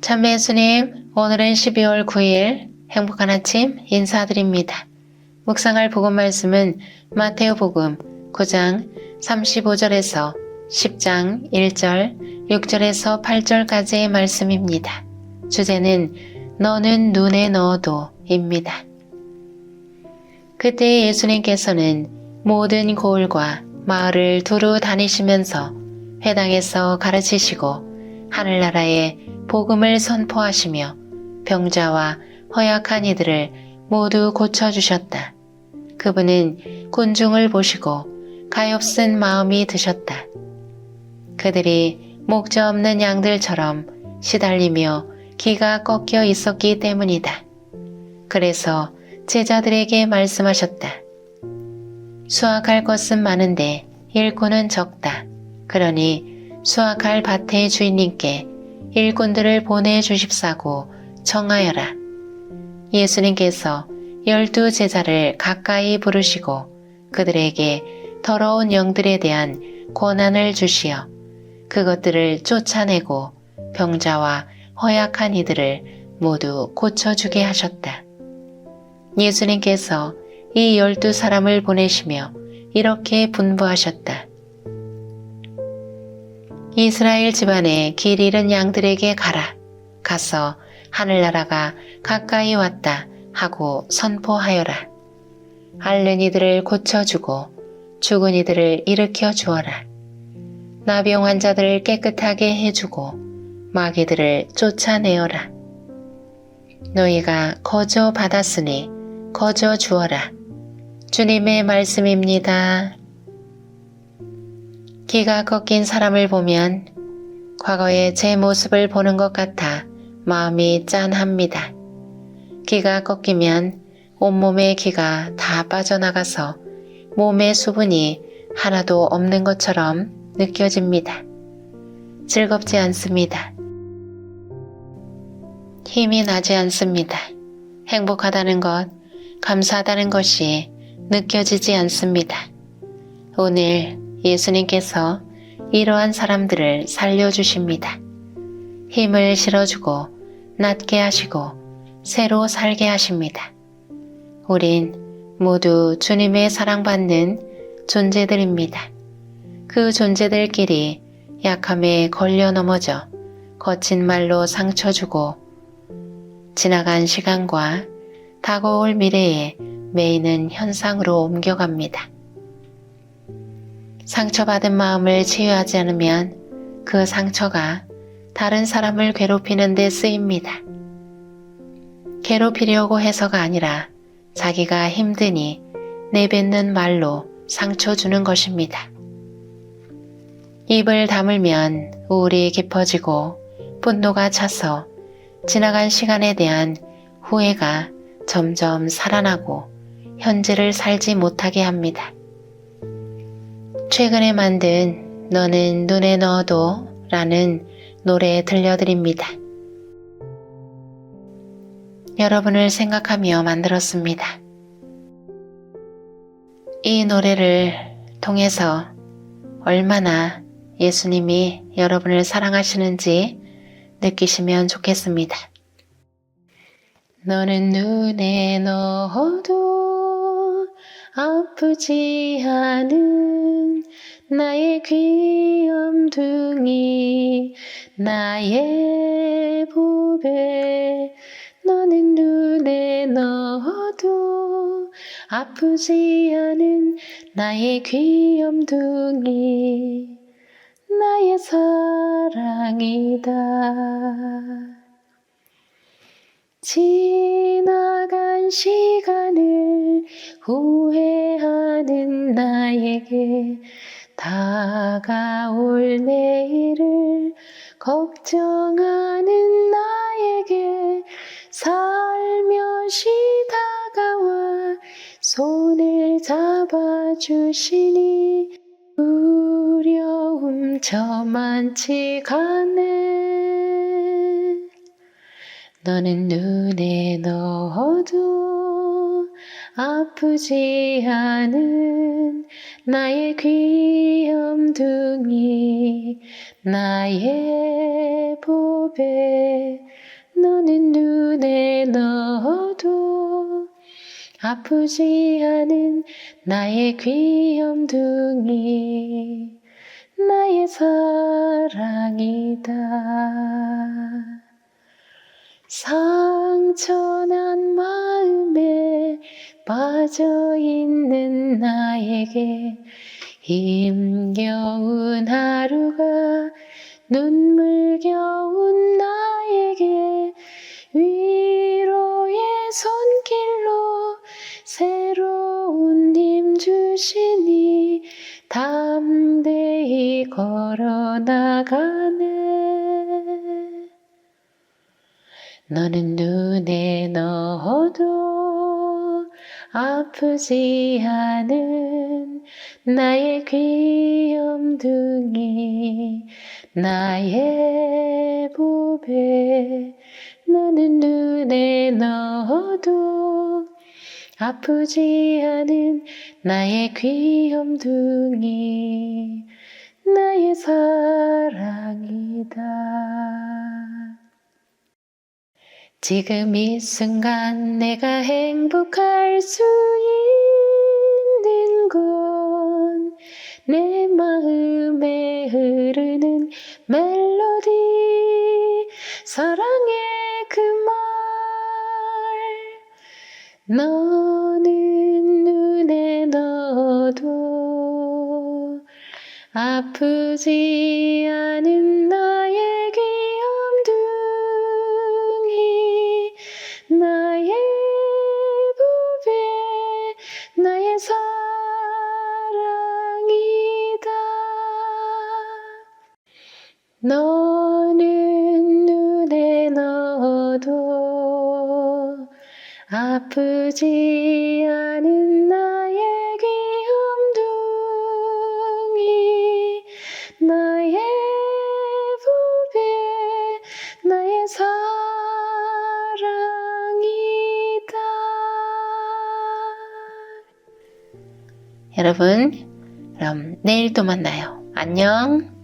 참매 예수님, 오늘은 12월 9일 행복한 아침 인사드립니다. 묵상할 복음 말씀은 마테오 복음 9장 35절에서 10장 1절, 6절에서 8절까지의 말씀입니다. 주제는 너는 눈에 넣어도 입니다. 그때 예수님께서는 모든 고을과 마을을 두루 다니시면서 회당에서 가르치시고 하늘나라에 복음을 선포하시며 병자와 허약한 이들을 모두 고쳐주셨다. 그분은 군중을 보시고 가엾은 마음이 드셨다. 그들이 목자 없는 양들처럼 시달리며 기가 꺾여 있었기 때문이다. 그래서 제자들에게 말씀하셨다. 수확할 것은 많은데 일꾼은 적다. 그러니 수확할 밭의 주인님께 일꾼들을 보내주십사고 청하여라. 예수님께서 열두 제자를 가까이 부르시고 그들에게 더러운 영들에 대한 권한을 주시어 그것들을 쫓아내고 병자와 허약한 이들을 모두 고쳐주게 하셨다. 예수님께서 이 열두 사람을 보내시며 이렇게 분부하셨다. 이스라엘 집안에 길 잃은 양들에게 가라. 가서 하늘나라가 가까이 왔다 하고 선포하여라. 앓는 이들을 고쳐주고 죽은 이들을 일으켜 주어라. 나병 환자들을 깨끗하게 해주고 마귀들을 쫓아내어라. 너희가 거저 받았으니 거저 주어라. 주님의 말씀입니다. 기가 꺾인 사람을 보면 과거의 제 모습을 보는 것 같아 마음이 짠합니다. 기가 꺾이면 온몸의 기가 다 빠져나가서 몸의 수분이 하나도 없는 것처럼 느껴집니다. 즐겁지 않습니다. 힘이 나지 않습니다. 행복하다는 것, 감사하다는 것이 느껴지지 않습니다. 오늘 예수님께서 이러한 사람들을 살려주십니다. 힘을 실어주고 낫게 하시고 새로 살게 하십니다. 우린 모두 주님의 사랑받는 존재들입니다. 그 존재들끼리 약함에 걸려 넘어져 거친 말로 상처 주고 지나간 시간과 다가올 미래에 메이는 현상으로 옮겨갑니다. 상처받은 마음을 치유하지 않으면 그 상처가 다른 사람을 괴롭히는 데 쓰입니다. 괴롭히려고 해서가 아니라 자기가 힘드니 내뱉는 말로 상처 주는 것입니다. 입을 다물면 우울이 깊어지고 분노가 차서 지나간 시간에 대한 후회가 점점 살아나고 현재를 살지 못하게 합니다. 최근에 만든 너는 눈에 넣어도 라는 노래 들려드립니다. 여러분을 생각하며 만들었습니다. 이 노래를 통해서 얼마나 예수님이 여러분을 사랑하시는지 느끼시면 좋겠습니다. 너는 눈에 넣어도 아프지 않은 나의 귀염둥이 나의 보배. 너는 눈에 넣어도 아프지 않은 나의 귀염둥이 나의 사랑이다. 지나간 시간을 후회하는 나에게 다가올 내일을 걱정하는 나에게 살며시 다가와 손을 잡아주시니 두려움 저만치가 않네. 너는 눈에 넣어도 아프지 않은 나의 귀염둥이 나의 보배. 너는 눈에 넣어도 아프지 않은 나의 귀염둥이 나의 사랑이다. 상처난 마음에 빠져 있는 나에게 힘겨운 하루가 눈물겨운 나에게 위로의 손길로 새로운 힘 주시니 담대히 걸어나가네. 너는 눈에 넣어도 아프지 않은 나의 귀염둥이 나의 보배 너는 눈에 넣어도 아프지 않은 나의 귀염둥이 나의 사랑이다 지금 이 순간 내가 행복할 수 있는 건 내 마음에 흐르는 멜로디. 사랑의 그 말. 너는 눈에 넣어도 아프지 않은 아프지 않은 나의 귀염둥이 나의 보배 나의 사랑이다. 여러분 그럼 내일 또 만나요. 안녕